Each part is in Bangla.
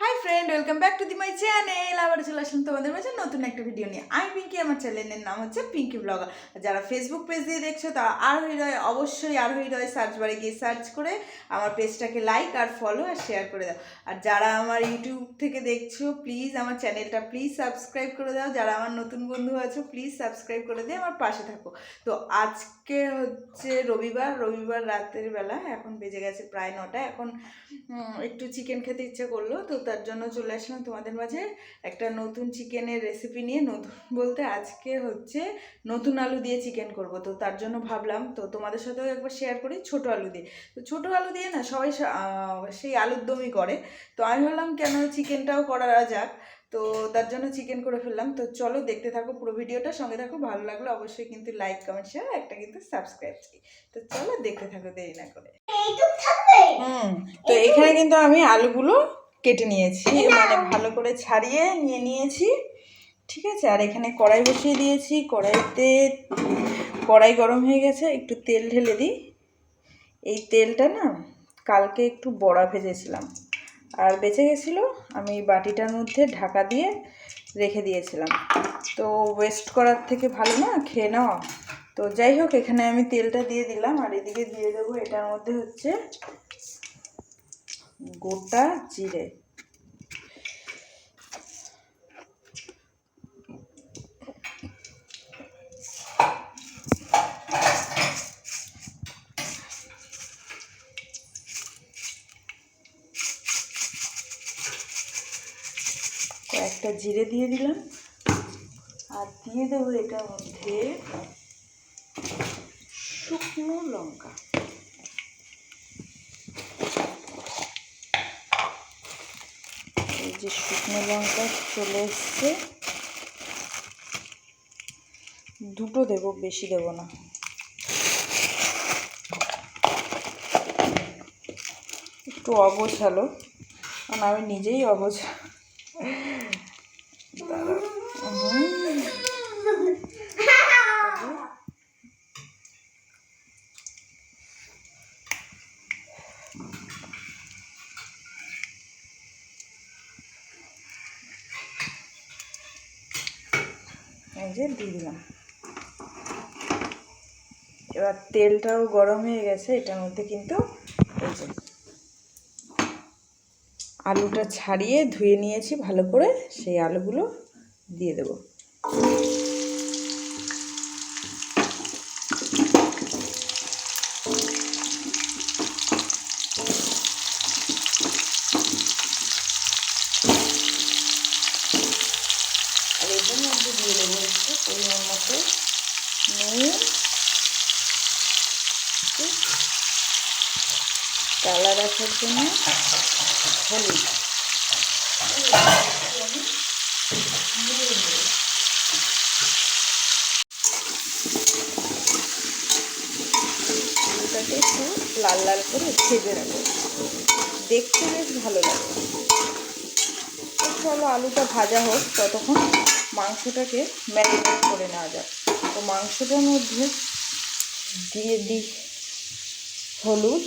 Hi friend welcome back to the my channel আবার চলে আসলাম তোমাদের মাঝে নতুন একটা ভিডিও নিয়ে। আমি পিঙ্কি আমার চ্যানেলের নাম হচ্ছে পিঙ্কি ব্লগার যারা ফেসবুক পেজ দিয়ে দেখছ, তারা আর হৃদয়, অবশ্যই আর হৃদয় সার্চ বারে গিয়ে সার্চ করে আমার পেজটাকে লাইক আর ফলো আর শেয়ার করে দাও। আর যারা আমার ইউটিউব থেকে দেখছ প্লিজ আমার চ্যানেলটা প্লিজ সাবস্ক্রাইব করে দাও। যারা আমার নতুন বন্ধু আছো প্লিজ সাবস্ক্রাইব করে দিয়ে আমার পাশে থাকো। তো আজকে হচ্ছে রবিবার রবিবার রাতের বেলা এখন বেজে গেছে প্রায় নটা। এখন একটু চিকেন খেতে ইচ্ছে করল। তো তার জন্য চলে আসলাম তোমাদের মাঝে একটা নতুন চিকেনের রেসিপি নিয়ে। নতুন বলতে আজকে হচ্ছে নতুন আলু দিয়ে চিকেন করব। তো তার জন্য ভাবলাম তো তোমাদের সাথেও একবার শেয়ার করি ছোট আলু দিয়ে। তো ছোট আলু দিয়ে না সবাই সেই আলুর দমই করে। তো আমি ভাবলাম কেন চিকেনটাও করা যাক। তো তার জন্য চিকেন করে ফেললাম। তো চলো দেখতে থাকো পুরো ভিডিওটা। সঙ্গে থাকো ভালো লাগল অবশ্যই কিন্তু লাইক কমেন্ট শেয়ার একটা কিন্তু সাবস্ক্রাইব তো চলো দেখতে থাকো দেরি না করে। হুম তো এখানে কিন্তু আমি আলুগুলো কেটে নিয়েছি মানে ভালো করে ছাড়িয়ে নিয়ে নিয়েছি। ঠিক আছে আর এখানে কড়াই বসিয়ে দিয়েছি কড়াইতে কড়াই গরম হয়ে গেছে একটু তেল ঢেলে দিই। এই তেলটা না কালকে একটু বড়া ভেজেছিলাম। আর বেঁচে গেছিল আমি বাটিটার মধ্যে ঢাকা দিয়ে রেখে দিয়েছিলাম। তো ওয়েস্ট করার থেকে ভালো না খেয়ে নেওয়া তো যাই হোক এখানে আমি তেলটা দিয়ে দিলাম আর এদিকে দিয়ে দেবো এটার মধ্যে হচ্ছে গোটা জিরে। কয়েকটা জিরে দিয়ে দিলাম। আর দিয়ে দেবো এটার মধ্যে শুকনো লঙ্কা। যে শুকনো লঙ্কা চলে এসছে, দুটো দেব, বেশি দেব না একটু অগোছালো কারণ আমি নিজেই অগোছা হুম। এই যে দিয়ে দিলাম। এবার তেলটাও গরম হয়ে গেছে, এটার মধ্যে কিন্তু এই যে আলুটা ছাড়িয়ে ধুয়ে নিয়েছি, ভালো করে সেই আলুগুলো দিয়ে দেবো। জন্য হলুদ। একটু লাল লাল করে ভেজে রাখব দেখতে বেশ ভালো লাগে। চলো আলুটা ভাজা হোক, ততক্ষণ মাংসটাকে ম্যারিনেট করে নেওয়া যাক। তো মাংসটার মধ্যে দিয়ে দিই হলুদ।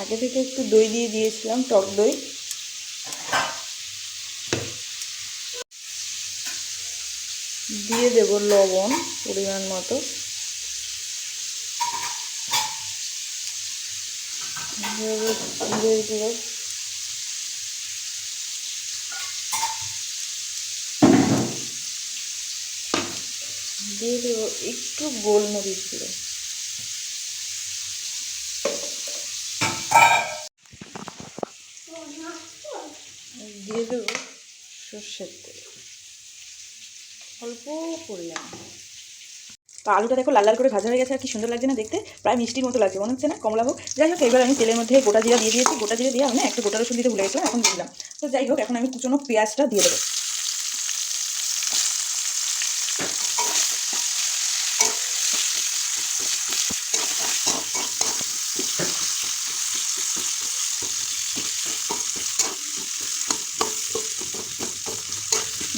আগে থেকে একটু দই দিয়ে দিয়েছিলাম, টক দই। দিয়ে দেব লবণ পরিমাণ মতো। দিয়ে দেব একটু গোলমরিচ গুঁড়ো। দিয়ে দেবো সর্ষের তেল। অল্প পরিমাণ। তো আলুটা দেখো লাল লাল করে ভাজা হয়ে গেছে, আর কি সুন্দর লাগছে না দেখতে? প্রায় মিষ্টির মতো লাগছে, মনে হচ্ছে না? কমলা হোক। যাই হোক, এবার আমি তেলের মধ্যে গোটা জিরা দিয়ে দিয়েছি। গোটা জিরা দিয়ে আমি একটা গোটা রসুন দিতে ভুলে গেছিলাম, এখন দিলাম। তো যাই হোক, এখন আমি কুচনো পেঁয়াজটা দিয়ে দেবো।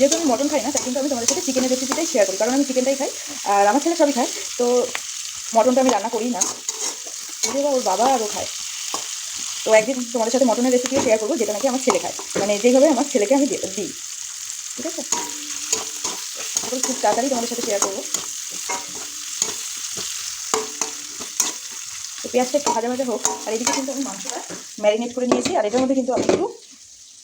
যেহেতু আমি মটন খাই না, তাই কিন্তু আমি তোমাদের সাথে চিকেনের রেসিপিটাই শেয়ার করি। কারণ আমি চিকেনটাই খাই, আর আমার ছেলে সবই খায়, তো মটনটা আমি রান্না করি না। ওর বাবা আরও খায়। তো একদিন তোমাদের সাথে মটনের রেসিপিও শেয়ার করব, যেটা নাকি আমার ছেলে খায়। মানে যেইভাবে আমার ছেলেকে আমি দিই। ঠিক আছে? খুব তাড়াতাড়ি তোমাদের সাথে শেয়ার করব। তো পেঁয়াজটা একটু ভাজা ভাজা হোক, আর এদিকে কিন্তু আমি মাংসটা ম্যারিনেট করে নিয়েছি, আর এটার মধ্যে কিন্তু আমি একটু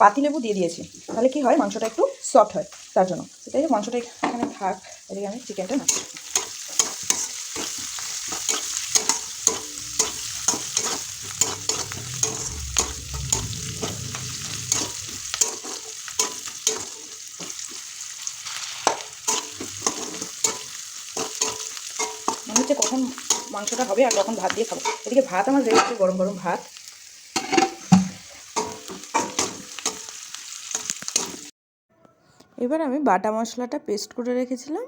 পাতিলেবু দিয়ে দিয়েছি। তাহলে কি হয়? মাংসটা একটু সফট হয় তার জন্য। তাই মাংসটা এখানে থাক, এদিকে আমি চিকেনটা না মনে হচ্ছে কখন মাংসটা হবে আর কখন ভাত দিয়ে খাব। এদিকে ভাত আমার রেডি গরম গরম ভাত। এবার আমি বাটা মশলাটা পেস্ট করে রেখেছিলাম।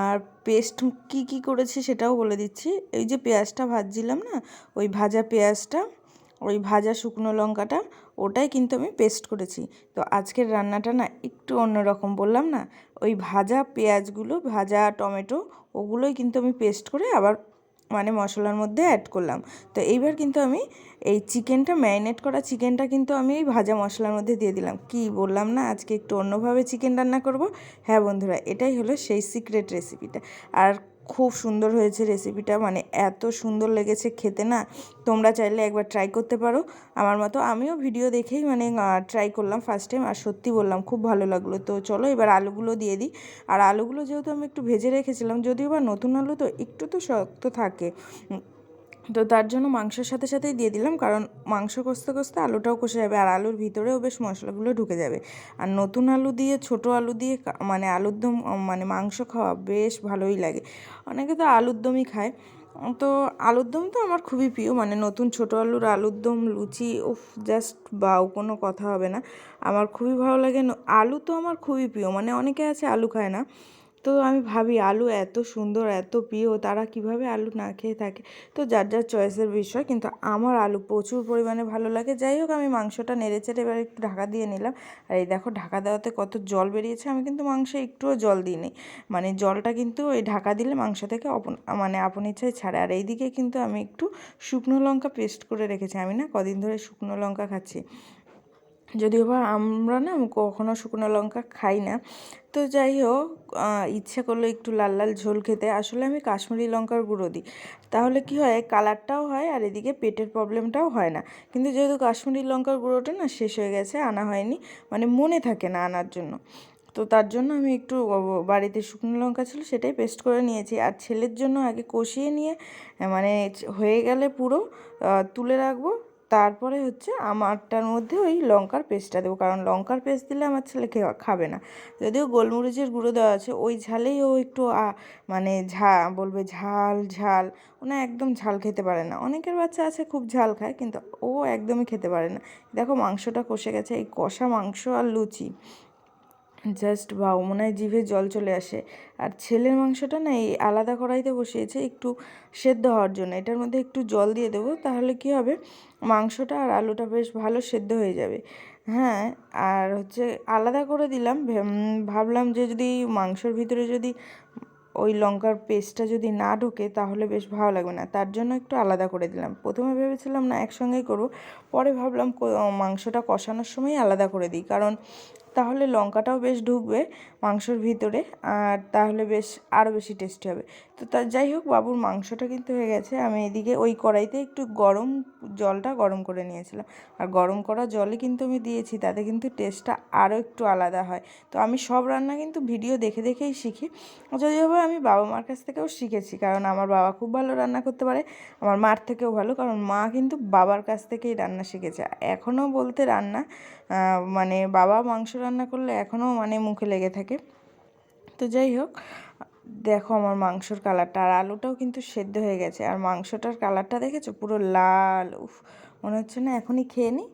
আর পেস্ট কি কি করেছি সেটাও বলে দিচ্ছি। এই যে পেঁয়াজটা ভাজছিলাম না, ওই ভাজা পেঁয়াজটা, ওই ভাজা শুকনো লঙ্কাটা, ওটাই কিন্তু আমি পেস্ট করেছি। তো আজকের রান্নাটা না একটু অন্যরকম বললাম না, ওই ভাজা পেঁয়াজগুলো, ভাজা টমেটো, ওগুলোই কিন্তু আমি পেস্ট করে আবার মানে মশলার মধ্যে অ্যাড করলাম। তো এইবার কিন্তু আমি এই চিকেনটা ম্যারিনেট করা চিকেনটা কিন্তু আমি এই ভাজা মশলার মধ্যে দিয়ে দিলাম। কি বললাম না? আজকে একটু অন্যভাবে চিকেন রান্না করব। হ্যাঁ বন্ধুরা, এটাই হলো সেই সিক্রেট রেসিপিটা আর খুব সুন্দর হয়েছে রেসিপিটা মানে এত সুন্দর লেগেছে খেতে না। তোমরা চাইলে একবার ট্রাই করতে পারো। আমার মতো আমিও ভিডিও দেখেই মানে ট্রাই করলাম ফার্স্ট টাইম আর সত্যি বললাম খুব ভালো লাগল। তো চলো এবার আলুগুলো দিয়ে দিই। আর আলুগুলো যেহেতু আমি একটু ভেজে রেখেছিলাম, যদিও বা নতুন আলু তো একটু তো শক্ত থাকে। তো তার জন্য মাংসের সাথে সাথেই দিয়ে দিলাম, কারণ মাংস কষতে কষতে আলুটাও কষে যাবে আর আলুর ভিতরেও বেশ মশলাগুলো ঢুকে যাবে। আর নতুন আলু দিয়ে, ছোট আলু দিয়ে মানে আলুর দম মানে মাংস খাওয়া বেশ ভালোই লাগে। অনেকে তো আলুর দমই খায়। তো আলুর দম তো আমার খুবই প্রিয় মানে নতুন ছোট আলুর আলুর দম, লুচি, উফ, জাস্ট বাও কোনো কথা হবে না। আমার খুবই ভালো লাগে আলু তো আমার খুবই প্রিয় মানে অনেকে আছে আলু খায় না। তো আমি ভাবি আলু এত সুন্দর, এত প্রিয়, তারা কীভাবে আলু না খেয়ে থাকে? তো যার যার চয়েসের বিষয়, কিন্তু আমার আলু প্রচুর পরিমাণে ভালো লাগে। যাই হোক, আমি মাংসটা নেড়ে চেড়ে এবার একটু ঢাকা দিয়ে নিলাম। আর এই দেখো, ঢাকা দেওয়াতে কত জল বেরিয়েছে। আমি কিন্তু মাংসে একটুও জল দিইনি মানে জলটা কিন্তু ওই ঢাকা দিলে মাংস থেকে অপন মানে আপন ইচ্ছায় ছাড়ে। আর এইদিকে কিন্তু আমি একটু শুকনো লঙ্কা পেস্ট করে রেখেছি। আমি না কদিন ধরে শুকনো লঙ্কা খাচ্ছি। যদিও বা আমরা না কখনো শুকনো লঙ্কা খাই না। তো যাই হোক ইচ্ছে করল একটু লাল লাল ঝোল খেতে। আসলে আমি কাশ্মীরি লঙ্কার গুঁড়ো দিই। তাহলে কি হয়, কালারটাও হয় আর এদিকে পেটের প্রবলেমটাও হয় না। কিন্তু যেহেতু কাশ্মীরি লঙ্কার গুঁড়োটা না শেষ হয়ে গেছে, আনা হয়নি মানে মনে থাকে না আনার জন্য। তো তার জন্য আমি একটু বাড়িতে শুকনো লঙ্কা ছিল সেটাই পেস্ট করে নিয়েছি। আর ছেলের জন্য আগে কষিয়ে নিয়ে মানে হয়ে গেলে পুরো তুলে রাখব। তারপরে হচ্ছে আমারটার মধ্যে ওই লঙ্কার পেস্টটা দেবো। কারণ লঙ্কার পেস্ট দিলে আমার ছেলে খাবে না। যদিও গোলমরিচের গুঁড়ো দেওয়া আছে, ওই ঝালেই ও একটু মানে ঝা, বলবে ঝাল ঝাল। ওনা একদম ঝাল খেতে পারে না। অনেকের বাচ্চা আছে খুব ঝাল খায়, কিন্তু ও একদমই খেতে পারে না। দেখো মাংসটা কষে গেছে, এই কষা মাংস আর লুচি। জাস্ট বাও, মনে হয় জিভে জল চলে আসে। আর ছেলের মাংসটা না এই আলাদা কড়াইতে বসিয়েছে, একটু সেদ্ধ হওয়ার জন্য। এটার মধ্যে একটু জল দিয়ে দেবো, তাহলে কি হবে? মাংসটা আর আলুটা বেশ ভালো সেদ্ধ হয়ে যাবে। হ্যাঁ আর হচ্ছে আলাদা করে দিলাম ভাবলাম যে যদি মাংসর ভিতরে যদি ওই লঙ্কার পেস্টটা যদি না ঢোকে, তাহলে বেশ ভালো লাগবে না। তার জন্য একটু আলাদা করে দিলাম। প্রথমে ভেবেছিলাম না একসঙ্গেই করব, পরে ভাবলাম মাংসটা কষানোর সময় আলাদা করে দিই। কারণ তাহলে লঙ্কাটাও বেশ ঢুকবে মাংসর ভিতরে আর তাহলে বেশ আরও বেশি টেস্টি হবে। তো তার যাই হোক, বাবুর মাংসটা কিন্তু হয়ে গেছে। আমি এদিকে ওই কড়াইতে একটু গরম জলটা গরম করে নিয়েছিলাম। আর গরম করা জলে কিন্তু আমি দিয়েছি, তাতে কিন্তু টেস্টটা আরও একটু আলাদা হয়। তো আমি সব রান্না কিন্তু ভিডিও দেখে দেখেই শিখি। যদিও আমি বাবা মার কাছ থেকেও শিখেছি, কারণ আমার বাবা খুব ভালো রান্না করতে পারে, আমার মার থেকেও ভালো, কারণ মা কিন্তু বাবার কাছ থেকেই রান্না শিখেছে। এখনও বলতে রান্না মানে বাবা মাংস রান্না করলে এখনও মানে মুখে লেগে থাকে। তো যাই হোক দেখো আমার মাংসর কালারটা। আর আলুটাও কিন্তু সেদ্ধ হয়ে গেছে। আর মাংসটার কালারটা দেখেছ? পুরো লাল উফ মনে হচ্ছে না এখনই খেয়ে নিই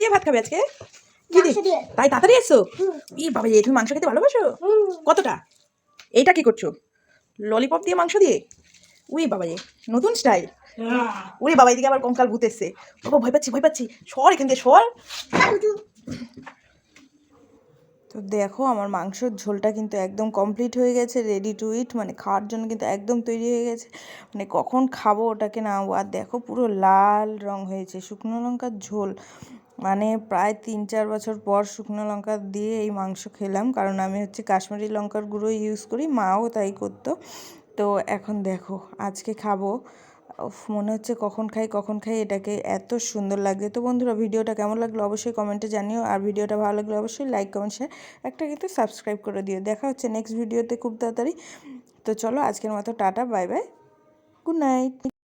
ভাত খাবে আজকে? তাই তাড়াতাড়ি এসো। ই বাবা তুমি মাংস খেতে ভালোবাসো? কতটা? এইটা কি করছ? ললিপপ দিয়ে মাংস দিয়ে? উই বাবা নতুন স্টাইল উই বাবা, এদিকে আবার কঙ্কাল ভূত এসছে বাবা, ভয় পাচ্ছি ভয় পাচ্ছি। সর এখান দিয়ে, সর। তো দেখো, আমার মাংসর ঝোলটা কিন্তু একদম কমপ্লিট হয়ে গেছে রেডি টু ইট মানে খাওয়ার জন্য কিন্তু একদম তৈরি হয়ে গেছে। মানে কখন খাব ওটাকে না, আর দেখো পুরো লাল রং হয়েছে, শুকনো লঙ্কার ঝোল। মানে প্রায় তিন চার বছর পর শুকনো লঙ্কা দিয়ে এই মাংস খেলাম, কারণ আমি হচ্ছে কাশ্মীরি লঙ্কার গুঁড়ো ইউজ করি, মাও তাই করতো। তো এখন দেখো, আজকে খাব। মনে হচ্ছে কখন খাই কখন খাই, এটাকে এত সুন্দর লাগে তো বন্ধুরা, ভিডিওটা কেমন লাগল অবশ্যই কমেন্টে জানিও। আর ভিডিওটা ভালো লাগলে অবশ্যই লাইক কমেন্ট শেয়ার একটা কিন্তু সাবস্ক্রাইব করে দিও। দেখা হচ্ছে নেক্সট ভিডিওতে খুব তাড়াতাড়ি। তো চলো, আজকের মতো tata bye bye good night